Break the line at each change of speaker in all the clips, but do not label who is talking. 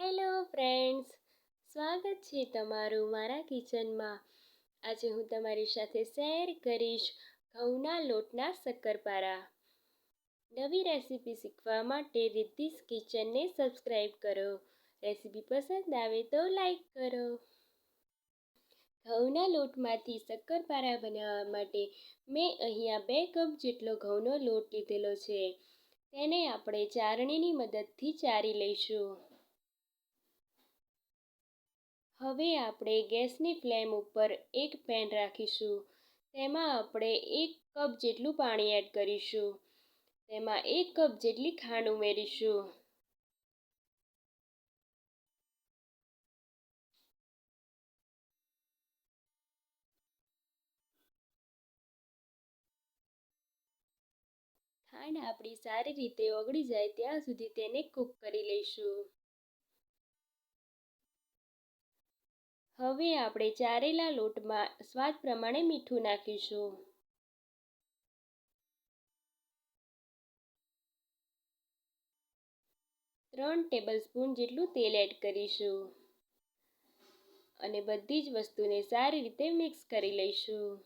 Hello friends, સ્વાગત છે તમારું મારા કિચનમાં. આજે હું તમારી સાથે શેર કરીશ ઘઉંના લોટના શક્કરપારા. નવી રેસીપી શીખવા માટે રિદ્ધિસ કિચનને સબસ્ક્રાઈબ કરો. રેસીપી પસંદ આવે તો લાઈક કરો. ઘઉંના લોટમાંથી શક્કરપારા બનાવવા માટે મેં અહીંયા બે કપ જેટલો ઘઉંનો લોટ લીધેલો છે. તેને આપણે ચારણીની મદદથી ચારી લઈશું. હવે આપણે ગેસની ફ્લેમ ઉપર એક પેન રાખીશું. તેમાં આપણે એક કપ જેટલું પાણી એડ કરીશું. તેમાં એક કપ જેટલી ખાંડ ઉમેરીશું. ખાંડ આપણી સારી રીતે ઓગળી જાય ત્યાં સુધી તેને કૂક કરી લઈશું. હવે આપણે ચારેલા લોટમાં સ્વાદ પ્રમાણે મીઠું નાખીશું. ત્રણ ટેબલ સ્પૂન જેટલું તેલ એડ કરીશું. અને બધી જ વસ્તુને સારી રીતે મિક્સ કરી લઈશું.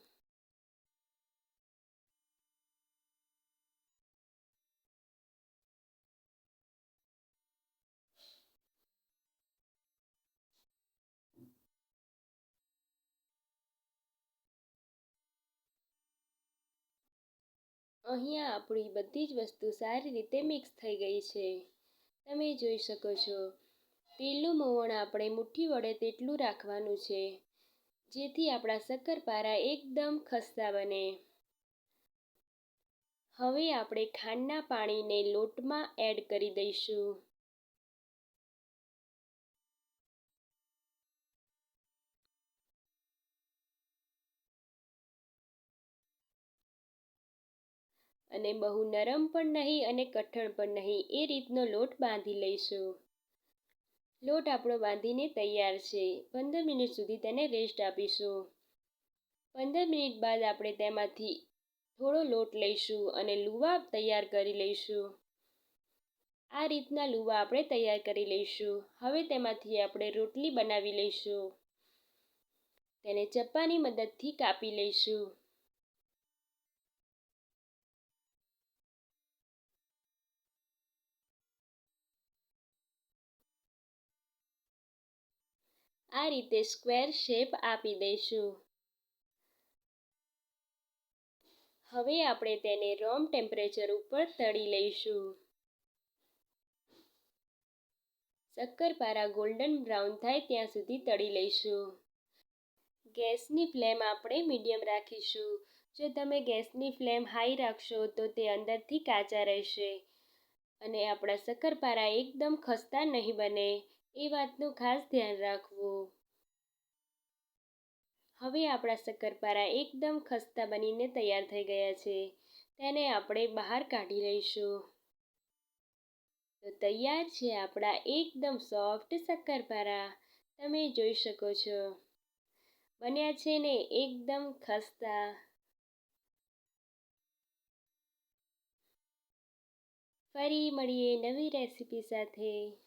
અહીંયા આપણી બધી જ વસ્તુ સારી રીતે મિક્સ થઈ ગઈ છે. તમે જોઈ શકો છો, તેલનું મોવણ આપણે મુઠ્ઠી વડે તેટલું રાખવાનું છે, જેથી આપણા શક્કરપારા એકદમ ખસ્તા બને. હવે આપણે ખાંડના પાણીને લોટમાં એડ કરી દઈશું. અને બહુ નરમ પણ નહીં અને કઠણ પણ નહીં, એ રીતનો લોટ બાંધી લઈશું. લોટ આપણો બાંધીને તૈયાર છે. પંદર મિનિટ સુધી તેને રેસ્ટ આપીશું. પંદર મિનિટ બાદ આપણે તેમાંથી થોડો લોટ લઈશું અને લુવા તૈયાર કરી લઈશું. આ રીતના લુવા આપણે તૈયાર કરી લઈશું. હવે તેમાંથી આપણે રોટલી બનાવી લઈશું. તેને ચપ્પાની મદદથી કાપી લઈશું. આ રીતે સ્ક્વેર શેપ આપી દઈશું. હવે આપણે તેને રોમ ટેમ્પરેચર ઉપર તળી લઈશું. શક્કરપારા ગોલ્ડન બ્રાઉન થાય ત્યાં સુધી તળી લઈશું. ગેસની ફ્લેમ આપણે મીડિયમ રાખીશું. જો તમે ગેસની ફ્લેમ હાઈ રાખશો તો તે અંદરથી કાચા રહેશે. અને આપણા શક્કરપારા એકદમ ખસ્તા નહીં બને. એ વાતનું ખાસ ધ્યાન રાખવું. હવે આપણા શક્કરપારા એકદમ ખસ્તા બનીને તૈયાર થઈ ગયા છે. તેને આપણે બહાર કાઢી લઈશું. તો તૈયાર છે આપણા એકદમ સોફ્ટ શક્કરપારા. તમે જોઈ શકો છો. બન્યા છે ને એકદમ ખસ્તા. ફરી મળીએ નવી રેસીપી સાથે.